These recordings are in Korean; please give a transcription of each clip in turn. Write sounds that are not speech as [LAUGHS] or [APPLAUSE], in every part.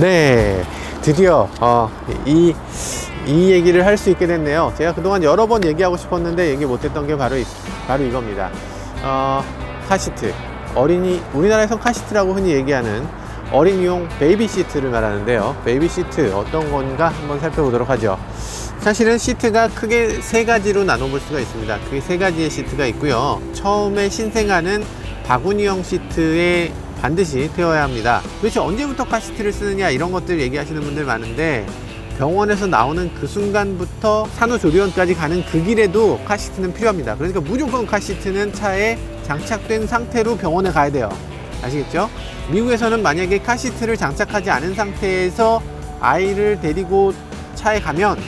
네, 드디어 어, 이, 이 얘기를 할 수 있게 됐네요. 제가 그동안 여러 번 얘기하고 싶었는데 얘기 못했던 게 바로, 이, 바로 이겁니다. 어, 카시트. 어린이, 우리나라에서 카시트라고 흔히 얘기하는 어린이용 베이비 시트를 말하는데요. 베이비 시트 어떤 건가 한번 살펴보도록 하죠. 사실은 시트가 크게 세 가지로 나눠볼 수가 있습니다. 크게 세 가지의 시트가 있고요. 처음에 신생아는 바구니형 시트에 반드시 태워야 합니다. 도대체 언제부터 카시트를 쓰느냐 이런 것들 얘기하시는 분들 많은데 병원에서 나오는 그 순간부터 산후조리원까지 가는 그 길에도 카시트는 필요합니다. 그러니까 무조건 카시트는 차에 장착된 상태로 병원에 가야 돼요. 아시겠죠? 미국에서는 만약에 카시트를 장착하지 않은 상태에서 아이를 데리고 차에 가면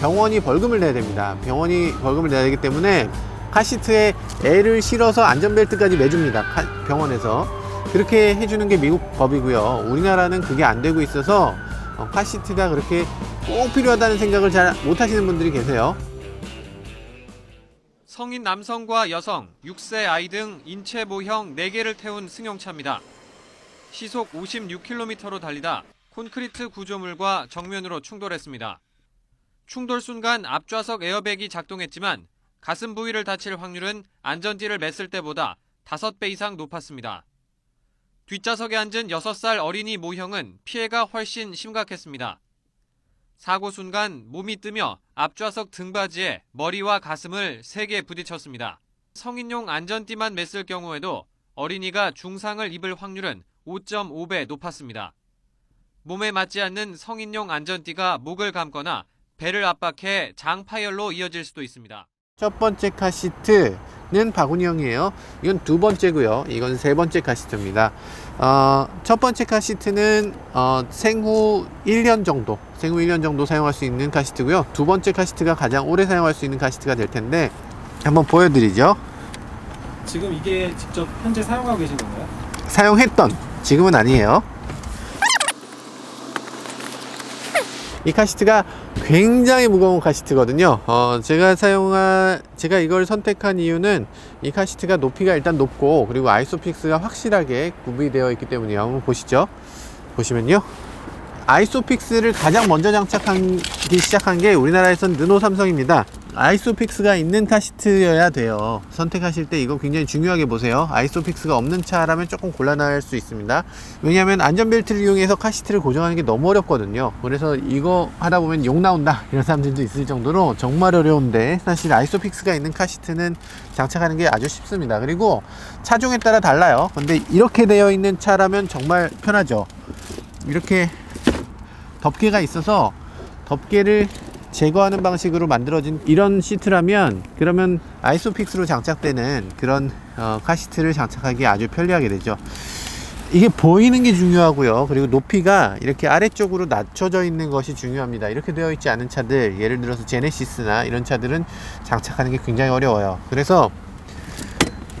병원이 벌금을 내야 됩니다. 병원이 벌금을 내야 되기 때문에 카시트에 애를 실어서 안전벨트까지 매줍니다. 카- 병원에서. 그렇게 해주는 게 미국 법이고요. 우리나라는 그게 안 되고 있어서 어, 카시트가 그렇게 꼭 필요하다는 생각을 잘 못 하시는 분들이 계세요. 성인 남성과 여성, 6세 아이 등 인체 모형 4개를 태운 승용차입니다. 시속 56km로 달리다 콘크리트 구조물과 정면으로 충돌했습니다. 충돌 순간 앞좌석 에어백이 작동했지만 가슴 부위를 다칠 확률은 안전띠를 맸을 때보다 5배 이상 높았습니다. 뒷좌석에 앉은 6살 어린이 모형은 피해가 훨씬 심각했습니다. 사고 순간 몸이 뜨며 앞좌석 등받이에 머리와 가슴을 세게 부딪혔습니다. 성인용 안전띠만 맸을 경우에도 어린이가 중상을 입을 확률은 5.5배 높았습니다. 몸에 맞지 않는 성인용 안전띠가 목을 감거나 배를 압박해 장파열로 이어질 수도 있습니다. 첫 번째 카시트 는 바구니형이에요. 이건 두 번째고요. 이건 세 번째 카시트입니다. 어, 첫 번째 카시트는 어, 생후 1년 정도, 생후 1년 정도 사용할 수 있는 카시트고요. 두 번째 카시트가 가장 오래 사용할 수 있는 카시트가 될 텐데 한번 보여드리죠. 지금 이게 직접 현재 사용하고 계신 건가요? 사용했던 지금은 아니에요. 이 카시트가 굉장히 무거운 카시트거든요. 어, 제가 사용한 제가 이걸 선택한 이유는 이 카시트가 높이가 일단 높고 그리고 아이소픽스가 확실하게 구비되어 있기 때문이에요. 한번 보시죠. 보시면요. 아이소픽스를 가장 먼저 장착하기 시작한 게 우리나라에선 르노 삼성입니다. 아이소픽스가 있는 카시트여야 돼요. 선택하실 때 이거 굉장히 중요하게 보세요. 아이소픽스가 없는 차라면 조금 곤란할 수 있습니다. 왜냐하면 안전벨트를 이용해서 카시트를 고정하는 게 너무 어렵거든요. 그래서 이거 하다 보면 욕 나온다 이런 사람들도 있을 정도로 정말 어려운데 사실 아이소픽스가 있는 카시트는 장착하는 게 아주 쉽습니다. 그리고 차종에 따라 달라요. 근데 이렇게 되어 있는 차라면 정말 편하죠. 이렇게 덮개가 있어서 덮개를 제거하는 방식으로 만들어진 이런 시트라면 그러면 아이소픽스로 장착되는 그런 어, 카시트를 장착하기 아주 편리하게 되죠. 이게 보이는 게 중요하고요. 그리고 높이가 이렇게 아래쪽으로 낮춰져 있는 것이 중요합니다. 이렇게 되어 있지 않은 차들, 예를 들어서 제네시스나 이런 차들은 장착하는 게 굉장히 어려워요. 그래서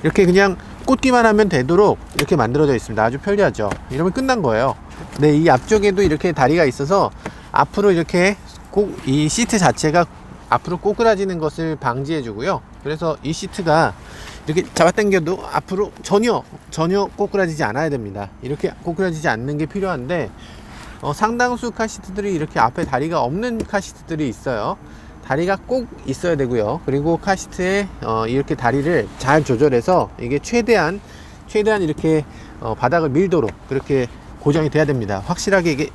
이렇게 그냥 꽂기만 하면 되도록 이렇게 만들어져 있습니다. 아주 편리하죠. 이러면 끝난 거예요. 네, 이 앞쪽에도 이렇게 다리가 있어서 앞으로 이렇게 꼭 이 시트 자체가 앞으로 꼬꾸라지는 것을 방지해 주고요. 그래서 이 시트가 이렇게 잡아당겨도 앞으로 전혀 전혀 꼬꾸라지지 않아야 됩니다. 이렇게 꼬꾸라지지 않는 게 필요한데 어, 상당수 카 시트들이 이렇게 앞에 다리가 없는 카 시트들이 있어요. 다리가 꼭 있어야 되고요. 그리고 카 시트에 어, 이렇게 다리를 잘 조절해서 이게 최대한 최대한 이렇게 어, 바닥을 밀도록 그렇게 고정이 돼야 됩니다. 확실하게 이게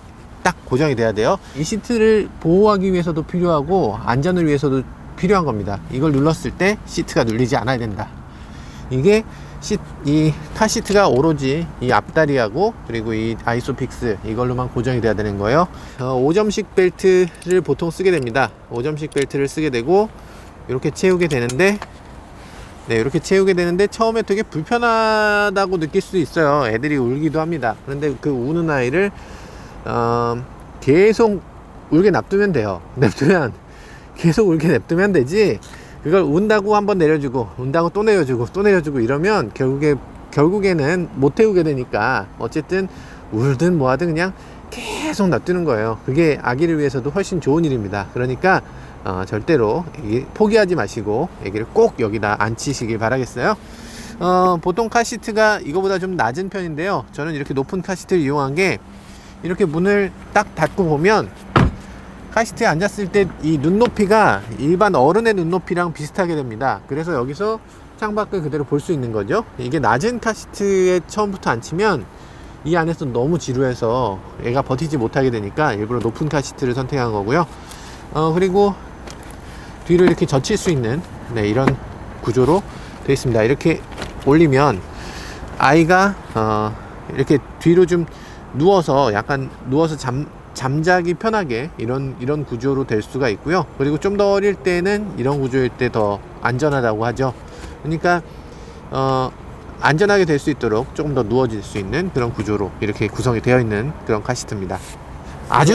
딱 고정이 돼야 돼요. 이 시트를 보호하기 위해서도 필요하고 안전을 위해서도 필요한 겁니다. 이걸 눌렀을 때 시트가 눌리지 않아야 된다. 이게 시, 이 카시트가 오로지 이 앞다리하고 그리고 이 아이소픽스 이걸로만 고정이 돼야 되는 거예요. 어, 5점식 벨트를 보통 쓰게 됩니다. 5점식 벨트를 쓰게 되고 이렇게 채우게 되는데 네, 이렇게 채우게 되는데 처음에 되게 불편하다고 느낄 수 있어요. 애들이 울기도 합니다. 그런데 그 우는 아이를 어, 계속 울게 놔두면 돼요. [LAUGHS] 냅두면 계속 울게 냅두면 되지. 그걸 운다고 한번 내려주고 운다고 또 내려주고 또 내려주고 이러면 결국에 결국에는 못 태우게 되니까 어쨌든 울든 뭐하든 그냥 계속 놔두는 거예요. 그게 아기를 위해서도 훨씬 좋은 일입니다. 그러니까 어, 절대로 포기하지 마시고 애기를 꼭 여기다 앉히시길 바라겠어요. 어, 보통 카시트가 이거보다 좀 낮은 편인데요. 저는 이렇게 높은 카시트를 이용한 게 이렇게 문을 딱 닫고 보면 카시트에 앉았을 때 이 눈높이가 일반 어른의 눈높이랑 비슷하게 됩니다. 그래서 여기서 창밖을 그대로 볼 수 있는 거죠. 이게 낮은 카시트에 처음부터 앉히면 이 안에서 너무 지루해서 얘가 버티지 못하게 되니까 일부러 높은 카시트를 선택한 거고요. 어, 그리고 뒤로 이렇게 젖힐 수 있는 네, 이런 구조로 되어 있습니다. 이렇게 올리면 아이가 어, 이렇게 뒤로 좀 누워서 약간 누워서 잠 잠자기 편하게 이런 이런 구조로 될 수가 있고요. 그리고 좀 더 어릴 때는 이런 구조일 때 더 안전하다고 하죠. 그러니까 어, 안전하게 될 수 있도록 조금 더 누워질 수 있는 그런 구조로 이렇게 구성이 되어 있는 그런 카시트입니다. 아주?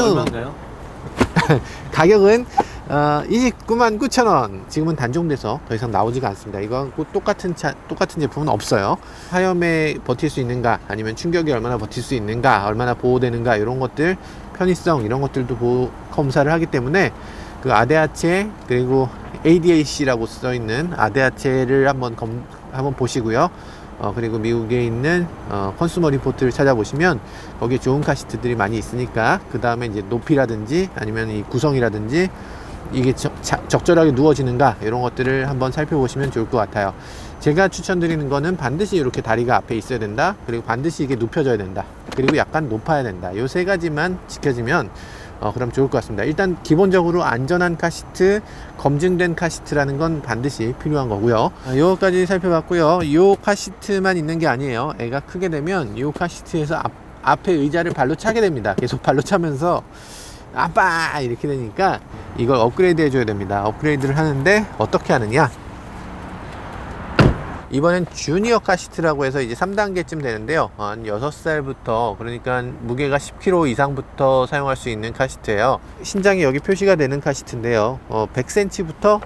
[LAUGHS] 가격은 어, 29만 9천 원. 지금은 단종돼서 더 이상 나오지가 않습니다. 이거하고 똑같은 차, 똑같은 제품은 없어요. 화염에 버틸 수 있는가, 아니면 충격이 얼마나 버틸 수 있는가, 얼마나 보호되는가 이런 것들, 편의성 이런 것들도 보호, 검사를 하기 때문에 그 아대하체 그리고 ADAC라고 써 있는 아대하체를 한번 검, 한번 보시고요. 어, 그리고 미국에 있는 어, 컨슈머 리포트를 찾아보시면 거기에 좋은 카시트들이 많이 있으니까 그 다음에 이제 높이라든지 아니면 이 구성이라든지 이게 적, 자- 적절하게 누워지는가 이런 것들을 한번 살펴보시면 좋을 것 같아요. 제가 추천드리는 거는 반드시 이렇게 다리가 앞에 있어야 된다. 그리고 반드시 이게 눕혀져야 된다. 그리고 약간 높아야 된다. 요 세 가지만 지켜지면 어, 그럼 좋을 것 같습니다. 일단 기본적으로 안전한 카시트, 검증된 카시트라는 건 반드시 필요한 거고요. 아, 요거까지 살펴봤고요. 요 카시트만 있는 게 아니에요. 애가 크게 되면 요 카시트에서 앞, 앞에 의자를 발로 차게 됩니다. 계속 발로 차면서 아빠 이렇게 되니까 이걸 업그레이드 해줘야 됩니다. 업그레이드를 하는데 어떻게 하느냐? 이번엔 주니어 카시트라고 해서 이제 3단계쯤 되는데요. 한 6살부터 그러니까 무게가 10kg 이상부터 사용할 수 있는 카시트예요. 신장이 여기 표시가 되는 카시트인데요. 어, 100cm부터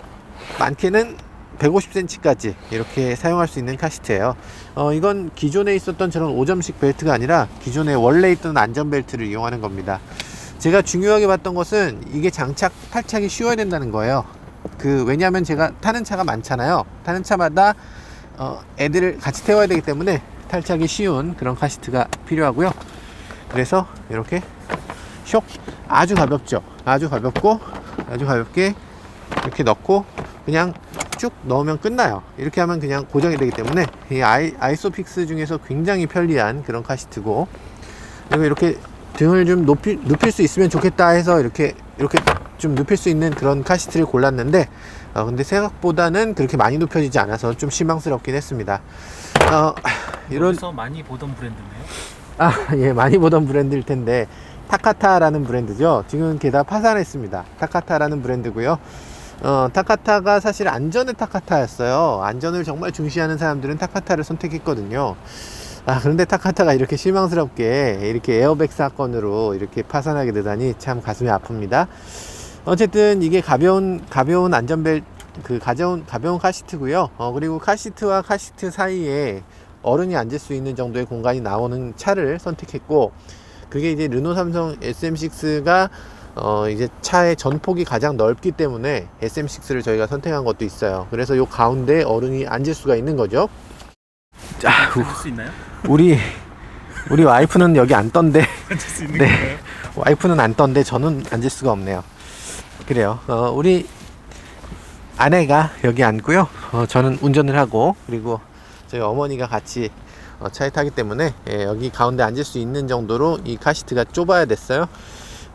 많게는 150cm까지 이렇게 사용할 수 있는 카시트예요. 어, 이건 기존에 있었던 저런 5점식 벨트가 아니라 기존에 원래 있던 안전벨트를 이용하는 겁니다. 제가 중요하게 봤던 것은 이게 장착, 탈착이 쉬워야 된다는 거예요. 그, 왜냐하면 제가 타는 차가 많잖아요. 타는 차마다 어, 애들을 같이 태워야 되기 때문에 탈착이 쉬운 그런 카시트가 필요하고요. 그래서 이렇게 쇽 아주 가볍죠. 아주 가볍고 아주 가볍게 이렇게 넣고 그냥 쭉 넣으면 끝나요. 이렇게 하면 그냥 고정이 되기 때문에 이 아이, 아이소픽스 중에서 굉장히 편리한 그런 카시트고 그리고 이렇게 등을 좀 높이 눕힐 수 있으면 좋겠다 해서 이렇게 이렇게 좀 눕힐 수 있는 그런 카시트를 골랐는데 어, 근데 생각보다는 그렇게 많이 눕혀지지 않아서 좀 실망스럽긴 했습니다. 어, 이런 여기서 많이 보던 브랜드인데요. 아, [LAUGHS] 예, 많이 보던 브랜드일 텐데 타카타라는 브랜드죠. 지금 게다 파산했습니다. 타카타라는 브랜드고요. 어, 타카타가 사실 안전의 타카타였어요. 안전을 정말 중시하는 사람들은 타카타를 선택했거든요. 아, 그런데 타카타가 이렇게 실망스럽게 이렇게 에어백 사건으로 이렇게 파산하게 되다니 참 가슴이 아픕니다. 어쨌든 이게 가벼운 가벼운 안전벨 그 가벼운 가벼운 카시트고요. 어, 그리고 카시트와 카시트 사이에 어른이 앉을 수 있는 정도의 공간이 나오는 차를 선택했고 그게 이제 르노 삼성 SM6가 어 이제 차의 전폭이 가장 넓기 때문에 SM6를 저희가 선택한 것도 있어요. 그래서 요 가운데 어른이 앉을 수가 있는 거죠. 자, 앉을 수 있나요? 우리 우리 와이프는 여기 안 떤데 [LAUGHS] 앉을 수 있는 네. 건가요? 와이프는 안 떤데 저는 앉을 수가 없네요. 그래요. 어, 우리 아내가 여기 앉고요. 어, 저는 운전을 하고 그리고 저희 어머니가 같이 어, 차에 타기 때문에 예, 여기 가운데 앉을 수 있는 정도로 이 카시트가 좁아야 됐어요.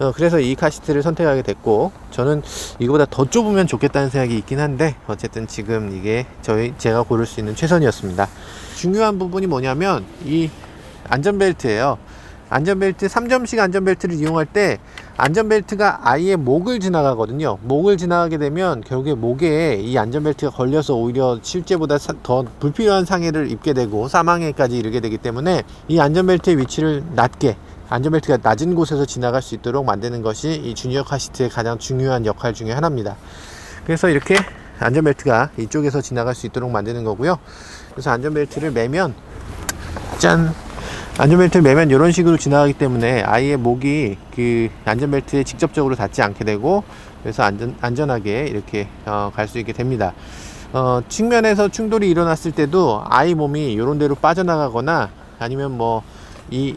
어, 그래서 이 카시트를 선택하게 됐고 저는 이거보다 더 좁으면 좋겠다는 생각이 있긴 한데 어쨌든 지금 이게 저희 제가 고를 수 있는 최선이었습니다. 중요한 부분이 뭐냐면 이 안전벨트예요. 안전벨트 3점식 안전벨트를 이용할 때 안전벨트가 아이의 목을 지나가거든요. 목을 지나가게 되면 결국에 목에 이 안전벨트가 걸려서 오히려 실제보다 사- 더 불필요한 상해를 입게 되고 사망에까지 이르게 되기 때문에 이 안전벨트의 위치를 낮게 안전벨트가 낮은 곳에서 지나갈 수 있도록 만드는 것이 이 주니어 카시트의 가장 중요한 역할 중에 하나입니다. 그래서 이렇게 안전벨트가 이쪽에서 지나갈 수 있도록 만드는 거고요. 그래서 안전벨트를 매면 짠 안전벨트를 매면 이런 식으로 지나가기 때문에 아이의 목이 그 안전벨트에 직접적으로 닿지 않게 되고 그래서 안전, 안전하게 이렇게 어, 갈 수 있게 됩니다. 어, 측면에서 충돌이 일어났을 때도 아이 몸이 이런 데로 빠져나가거나 아니면 뭐 이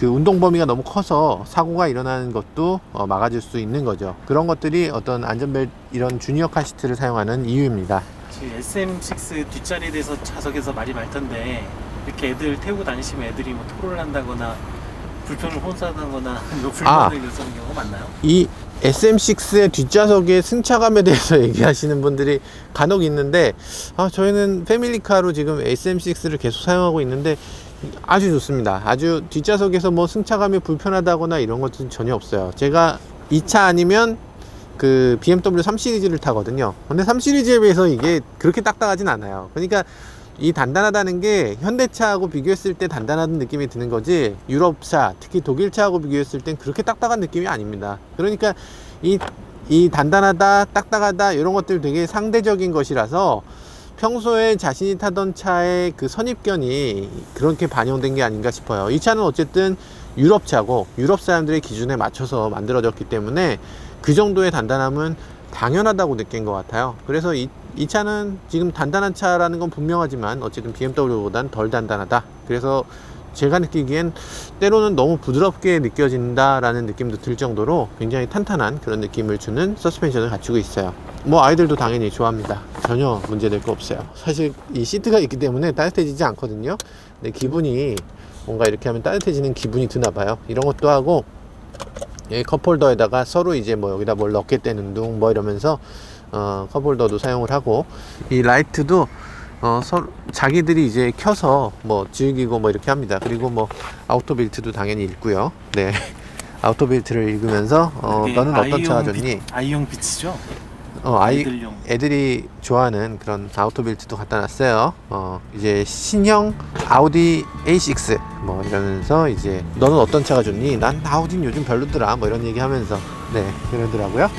그 운동 범위가 너무 커서 사고가 일어나는 것도 어, 막아줄 수 있는 거죠. 그런 것들이 어떤 안전벨트 이런 주니어 카시트를 사용하는 이유입니다. 지금 SM6 뒷자리에 대해서 좌석에서 말이 많던데 이렇게 애들 태우고 다니시면 애들이 뭐 토론을 한다거나 불편을 호소하거나 뭐 [LAUGHS] 불만을 요소하는 경우가 많나요? 이 SM6의 뒷좌석의 승차감에 대해서 [LAUGHS] 얘기하시는 분들이 간혹 있는데 아, 저희는 패밀리카로 지금 SM6를 계속 사용하고 있는데 아주 좋습니다. 아주 뒷좌석에서 뭐 승차감이 불편하다거나 이런 것은 전혀 없어요. 제가 이차 아니면 그 BMW 3 시리즈를 타거든요. 근데 3 시리즈에 비해서 이게 그렇게 딱딱하진 않아요. 그러니까 이 단단하다는 게 현대차하고 비교했을 때 단단한 느낌이 드는 거지 유럽차 특히 독일차하고 비교했을 땐 그렇게 딱딱한 느낌이 아닙니다 그러니까 이, 이 단단하다 딱딱하다 이런 것들 되게 상대적인 것이라서 평소에 자신이 타던 차의 그 선입견이 그렇게 반영된 게 아닌가 싶어요 이 차는 어쨌든 유럽 차고 유럽 사람들의 기준에 맞춰서 만들어졌기 때문에 그 정도의 단단함은 당연하다고 느낀 것 같아요. 그래서 이, 이 차는 지금 단단한 차라는 건 분명하지만 어쨌든 BMW보단 덜 단단하다. 그래서 제가 느끼기엔 때로는 너무 부드럽게 느껴진다라는 느낌도 들 정도로 굉장히 탄탄한 그런 느낌을 주는 서스펜션을 갖추고 있어요. 뭐 아이들도 당연히 좋아합니다. 전혀 문제될 거 없어요. 사실 이 시트가 있기 때문에 따뜻해지지 않거든요. 근데 기분이 뭔가 이렇게 하면 따뜻해지는 기분이 드나 봐요. 이런 것도 하고 이 컵홀더에다가 서로 이제 뭐 여기다 뭘 넣겠다는 둥 뭐 이러면서 어, 컵홀더도 사용을 하고 이 라이트도 어, 서, 자기들이 이제 켜서 뭐 즐기고 뭐 이렇게 합니다. 그리고 뭐 아우토 빌트도 당연히 읽고요. 네. [LAUGHS] 아우토 빌트를 읽으면서 어, 너는 어떤 차가 좋니? 빛- 아이용 빛이죠? 어, 아이, 아이들용 애들이 좋아하는 그런 아우토 빌트도 갖다 놨어요. 어, 이제 신형 아우디 A6 뭐 이러면서 이제 너는 어떤 차가 좋니? 난 아우디는 요즘 별로더라. 뭐 이런 얘기 하면서 네, 그러더라고요.